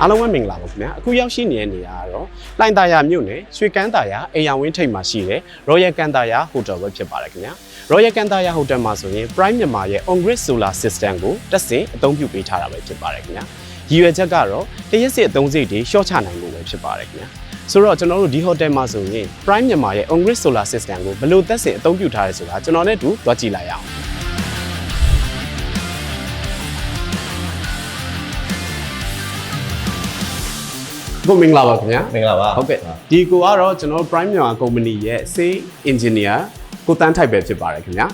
အားလုံးပဲမင်္ဂလာပါခင်ဗျာအခုရောက်ရှိနေတဲ့နေရာကတော့လှိုင်သာယာမြို့နယ်ရွှေကန်းသာယာအေယာဝင်းထိပ်မှာရှိတဲ့ Royal ကန်းသာယာ Hotel ပဲဖြစ်ပါတယ်ခင်ဗျာ Royal ကန်းသာယာ Hotel မှာဆိုရင် Prime မြန်မာရဲ့ On Grid Solar System ကိုတက်ဆင်အသုံးပြုပေးထားတာပဲဖြစ်ပါတယ်ခင်ဗျာရည်ရွယ်ချက်ကတော့တရက်စစ်အသုံးစိတ်တွေရှော့ချနိုင်ဖို့ပဲဖြစ်ပါတယ်ခင်ဗျာဆိုတော့ကျွန်တော်တို့ဒီ hotel မှာဆိုရင် Prime မြန်မာရဲ့ On Grid Solar System ကိုဘယ်လိုသက်ဆင်အသုံးပြုထားရဲဆိုတာကျွန်တော်နဲ့အတူတွားကြည့်လိုက်ရအောင် ကိုမင်္ဂလာပါခင်ဗျာ မင်္ဂလာပါ ဟုတ်ကဲ့ဒီကိုကတော့ကျွန်တော်တို့ Prime မြန်မာ company ရဲ့ sales engineer ကိုတန်းထိုက်ပဲဖြစ်ပါတယ်ခင်ဗျာ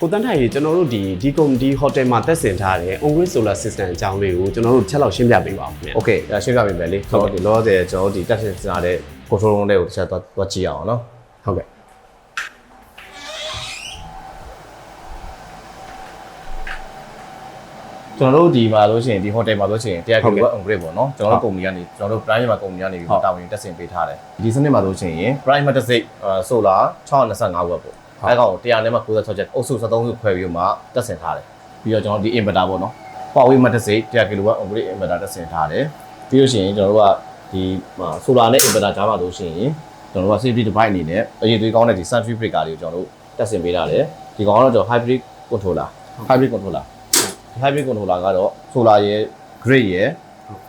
ကိုတန်းထိုက်ရေကျွန်တော်တို့ဒီဒီ company hotel မှာသက်ဆင်ထားတဲ့ on grid solar system အကြောင်းလေးကိုကျွန်တော်တို့ချက်လောက်ရှင်းပြပေးပါဦးခင်ဗျာ โอเคအဲရှင်းပြပေးမယ်လေကျွန်တော်ဒီလောဆယ်ကျွန်တော်ဒီတက်ရှင်စနာတဲ့ control room တွေကိုတစ်ချက်သွားသွားကြည့်အောင်နော် ဟုတ်ကဲ့ ကျွန်တော်တို့ဒီမှာလို့ရှိရင်ဒီ hotel မှာလို့ရှိရင်တရား kilowatt on grid ပေါ့နော်ကျွန်တော်တို့ company ကနေကျွန်တော်တို့ prime မှာ company ကနေပြီးတာဝန်တက်ဆင်ပေးထားတယ်ဒီစနစ်မှာလို့ရှိရင် prime တစ်စိတ် solar 625 watt ပေါ့အဲကောင်100နဲ့မှ96ချက်အုပ်စု73စုခွဲပြီးမှတက်ဆင်ထားတယ်ပြီးတော့ကျွန်တော်ဒီ inverter ပေါ့နော် power wave တစ်စိတ်100 kilowatt on grid inverter တက်ဆင်ထားတယ်ပြီးလို့ရှိရင်ကျွန်တော်တို့ကဒီ solar နဲ့ inverter ကြားမှာလို့ရှိရင်ကျွန်တော်တို့က safety device အနေနဲ့အရင်သွေးကောင်းတဲ့ဒီ century breaker တွေကိုကျွန်တော်တို့တက်ဆင်ပေးထားတယ်ဒီကောင်ကတော့ကျွန်တော် hybrid controller hybrid controller ဒီ hybrid controller ကတော့ solar ရယ် grid ရယ်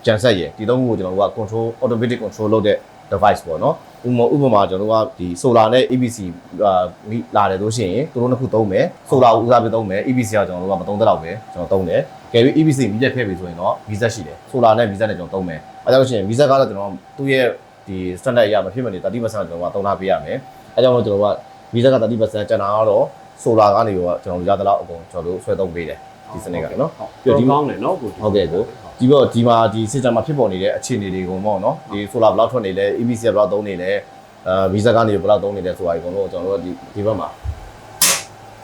genset ရယ်ဒီသုံးခုကိုကျွန်တော်တို့က control automatic control လုပ်တဲ့ device ပေါ့နော်ဥပမာဥပမာကျွန်တော်တို့ကဒီ solar နဲ့ EBC အာမိလာတယ်လို့ရှိရင်သူတို့နှစ်ခုသုံးမယ် solar ကိုဦးစားပေးသုံးမယ် EBC ကကျွန်တော်တို့ကမသုံးတတ်တော့ပဲကျွန်တော်သုံးတယ်ကယ်ပြီး EBC မိချက်ဖက်ပြီဆိုရင်တော့ visa ရှိတယ် solar နဲ့ visa နဲ့ကျွန်တော်သုံးမယ်အဲဒါလို့ရှိရင် visa ကတော့ကျွန်တော်သူ့ရဲ့ဒီ standard အရမဖြစ်မနေ30%ကျွန်တော်ကသုံးထားပေးရမယ်အဲကြောင့်မို့ကျွန်တော်က visa က30%ကျန်တာကတော့ solar ကနေတော့ကျွန်တော်တို့ရသလောက်အကုန်ကျွန်တော်တို့ဆွဲသုံးပေးတယ် ဒီစနစ်ကနော်ပြီးတော့ဒီကောင်းတယ်နော်ကိုဟုတ်ကဲ့ကိုဒီတော့ဒီမှာဒီ system မှာဖြစ်ပေါ်နေတဲ့အခြေအနေတွေကိုပေါ့နော်ဒီ solar ဘယ်လောက်ထွက်နေလဲ EBC ဘယ်လောက်သုံးနေလဲအဲ visa ကနေဘယ်လောက်သုံးနေလဲဆိုတာဒီကောင်တော့ကျွန်တော်တို့ဒီဒီဘက်မှာ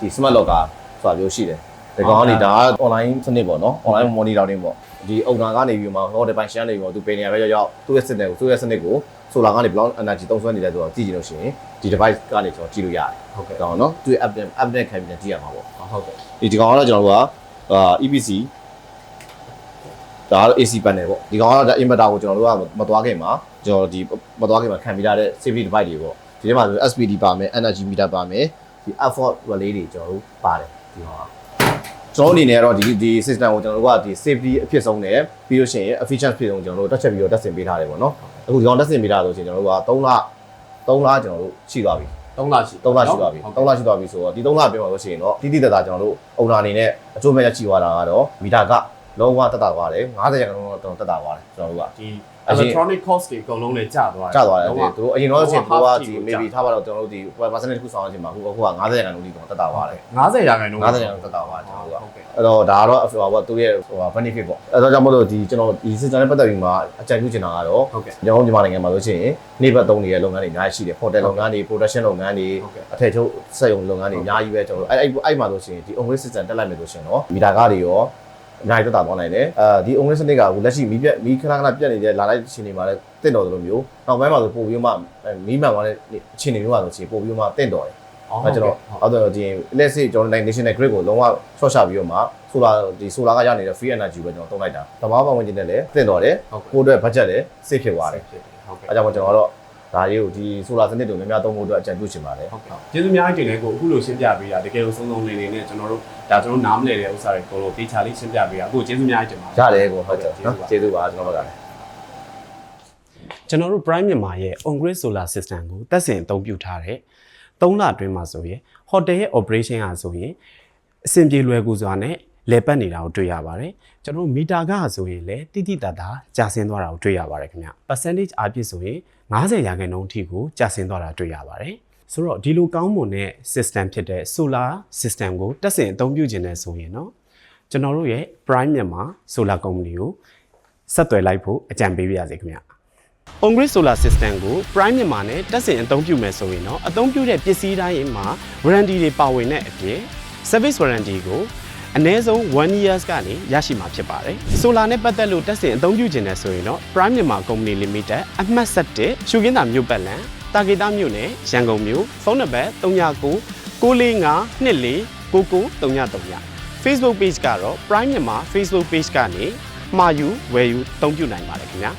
ဒီ smart locker ဆိုတာမျိုးရှိတယ်ဒီကောင်ကနေဒါက online စနစ်ပေါ့နော် online monitoring ပေါ့ဒီ owner ကနေပြီးမှ hot device ရှမ်းနေပြီးတော့သူပင်နေရပဲရောက်ရောက်သူ့ရဲ့ system ကိုသူ့ရဲ့ system ကို solar ကနေဘယ်လောက် energy သုံးစွဲနေလဲဆိုတော့ကြည့်ကြည့်လို့ရှိရင်ဒီ device ကနေကျွန်တော်ကြည့်လို့ရတယ်ဟုတ်ကဲ့ဒါတော့နော်သူ့ရဲ့ update update ခံပြီးကြည့်ရမှာပေါ့ဟုတ်ကဲ့ဒီဒီကောင်ကတော့ကျွန်တော်တို့က အာ EPC ဒါကတော့ AC panel ပေါ့ဒီကောင်ကတော့ဒါ inverter ကိုကျွန်တော်တို့ကမသွားခင်မှာကျွန်တော်ဒီမသွားခင်မှာခံပြီးထားတဲ့ safety device တွေပေါ့ဒီထဲမှာဆို SPD ပါမယ် energy meter ပါမယ်ဒီ effort relay တွေကျွန်တော်တို့ပါတယ်ဒီကောင်ကကျွန်တော်အနေနဲ့ကတော့ဒီဒီ system ကိုကျွန်တော်တို့ကဒီ safety အဖြစ်ဆုံးနဲ့ပြီးလို့ရှိရင် efficient ဖြစ်ဆုံးကျွန်တော်တို့တက်ချက်ပြီးတော့တက်ဆင်ပေးထားတယ်ပေါ့နော်အခုဒီကောင်တက်ဆင်ပေးထားဆိုရင်ကျွန်တော်တို့က3လ3လကျွန်တော်တို့ရှိသွားပြီ 3လရှိ3လရှိသွားပြီ3လရှိသွားပြီဆိုတော့ဒီ3လပြောမှာလို့ရှိရင်တော့တိတိတတ်တာကျွန်တော်တို့အုံနာအနေနဲ့အကျိုးမဲ့ရချိသွားတာကတော့မီတာက လုံးဝတက်တာသွားတယ်90ရာခိုင်နှုန်းတော့တက်တာသွားတယ်ကျွန်တော်တို့ကဒီ electronic cost တွေအကုန်လုံးလည်းကျသွားတယ်ကျသွားတယ်သူတို့အရင်တော့ဆိုရင်သူတို့ကဒီ half maybe ထားပါတော့ကျွန်တော်တို့ဒီ percentage တစ်ခုဆောင်ရခြင်းမှာအခုအခုက90ရာခိုင်နှုန်းဒီတော့တက်တာသွားတယ်50ရာခိုင်နှုန်း90ရာခိုင်နှုန်းတက်တာသွားတယ်ကျွန်တော်တို့ကဟုတ်ကဲ့အဲ့တော့ဒါကတော့ဟိုပါသူ့ရဲ့ဟိုပါ benefit ပေါ့အဲ့တော့ကြောင့်မို့လို့ဒီကျွန်တော်ဒီ system နဲ့ပတ်သက်ပြီးမှအကြံပြုချင်တာကတော့ဟုတ်ကဲ့ကျွန်တော်မြန်မာနိုင်ငံမှာဆိုရှင်နေဘက်သုံးနေတဲ့လုပ်ငန်းတွေအများကြီးရှိတယ် hotel လုပ်ငန်းတွေ production လုပ်ငန်းတွေဟုတ်ကဲ့အထည်ချုပ်စက်ရုံလုပ်ငန်းတွေအများကြီးပဲကျွန်တော်တို့အဲ့အဲ့အဲ့မှာဆိုရှင်ဒီ on-grid system တက်လိုက်မယ်ဆိုရှင်တော့မီတာကားတွေရော အများကြီးတက်တာသွားနိုင်တယ်အဲဒီ on-grid စနစ်ကအခုလက်ရှိမီးပြက်မီးခဏခဏပြက်နေတဲ့လာလိုက်အချိန်တွေမှာလည်းတင့်တော်တယ်လို့မျိုးနောက်ပိုင်းမှာဆိုပို့ပြီးမှမီးမှန်သွားတဲ့အချိန်တွေမျိုးပါဆိုရှင်ပို့ပြီးမှတင့်တော်တယ်အဲကျွန်တော်အော်တော့ဒီ let's say ကျွန်တော် national grid ကိုလုံးဝ short ချပြီးတော့မှ solar ဒီ solar ကရနေတဲ့ free energy ပဲကျွန်တော်သုံးလိုက်တာတဘာပတ်ဝန်းကျင်နဲ့လည်းတင့်တော်တယ်ဟုတ်ကဲ့ကိုယ့်အတွက် budget လည်း save ဖြစ်သွားတယ်ဟုတ်ကဲ့အဲကြောင့်မို့ကျွန်တော်ကတော့ ဒါလေးကိုဒီ solar စနစ်ကိုများများသုံးဖို့အတွက်အကြံပြုချင်ပါတယ်ဟုတ်ကဲ့ကျေးဇူးများတင်တယ်ကိုအခုလိုရှင်းပြပေးတာတကယ်လို့ဆုံးဆုံးလေးလေးနဲ့ကျွန်တော်တို့ဒါကျွန်တော်နားမလည်တဲ့ဥစ္စာတွေကိုလို့တေချာလေးရှင်းပြပေးတာအခုကျေးဇူးများတင်ပါတယ်ရတယ်ကိုဟုတ်တယ်နော်ကျေးဇူးပါကျွန်တော်တို့ကလည်းကျွန်တော်တို့ Prime မြန်မာရဲ့ On Grid Solar System ကိုတက်ဆင်အသုံးပြုထားတဲ့3လအတွင်းမှာဆိုရင် hotel ရဲ့ operation ဟာဆိုရင်အဆင်ပြေလွယ်ကူစွာနဲ့ လဲပတ်နေတာကိုတွေ့ရပါတယ်ကျွန်တော်မီတာကဆိုရင်လည်းတိတိတတ်တာကျဆင်းသွားတာကိုတွေ့ရပါတယ်ခင်ဗျ percentage အပြည့်ဆိုရင်90ရာခိုင်နှုန်းအထိကိုကျဆင်းသွားတာတွေ့ရပါတယ်ဆိုတော့ဒီလိုကောင်းမွန်တဲ့ system ဖြစ်တဲ့ solar system ကိုတက်ဆင်အသုံးပြုခြင်းနဲ့ဆိုရင်တော့ကျွန်တော်တို့ရဲ့ Prime မြန်မာ solar company ကိုဆက်သွယ်လိုက်ဖို့အကြံပေးပါရစေခင်ဗျာ On-grid solar system ကို Prime မြန်မာနဲ့တက်ဆင်အသုံးပြုမယ်ဆိုရင်တော့အသုံးပြုတဲ့ပစ္စည်းတိုင်းမှာ warranty တွေပါဝင်တဲ့အပြင် service warranty ကို အနည်းဆုံး1 years ကနေရရှိမှာဖြစ်ပါတယ်။ Solar နဲ့ပတ်သက်လို့တက်ဆင်အသုံးပြုခြင်းနဲ့ဆိုရင်တော့ Prime မြန်မာ Company Limited အမှတ်7ရှုခင်းသာမြို့ပတ်လန်တာဂေတာမြို့နယ်ရန်ကုန်မြို့ဖုန်းနံပါတ်39 945 24 9933 Facebook page ကတော့ Prime မြန်မာ Facebook page ကနေမှာယူဝယ်ယူအသုံးပြုနိုင်ပါတယ်ခင်ဗျာ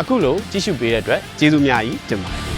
အခုလိုကြည့်ရှုပေးတဲ့အတွက်ကျေးဇူးများကြီးတင်ပါတယ်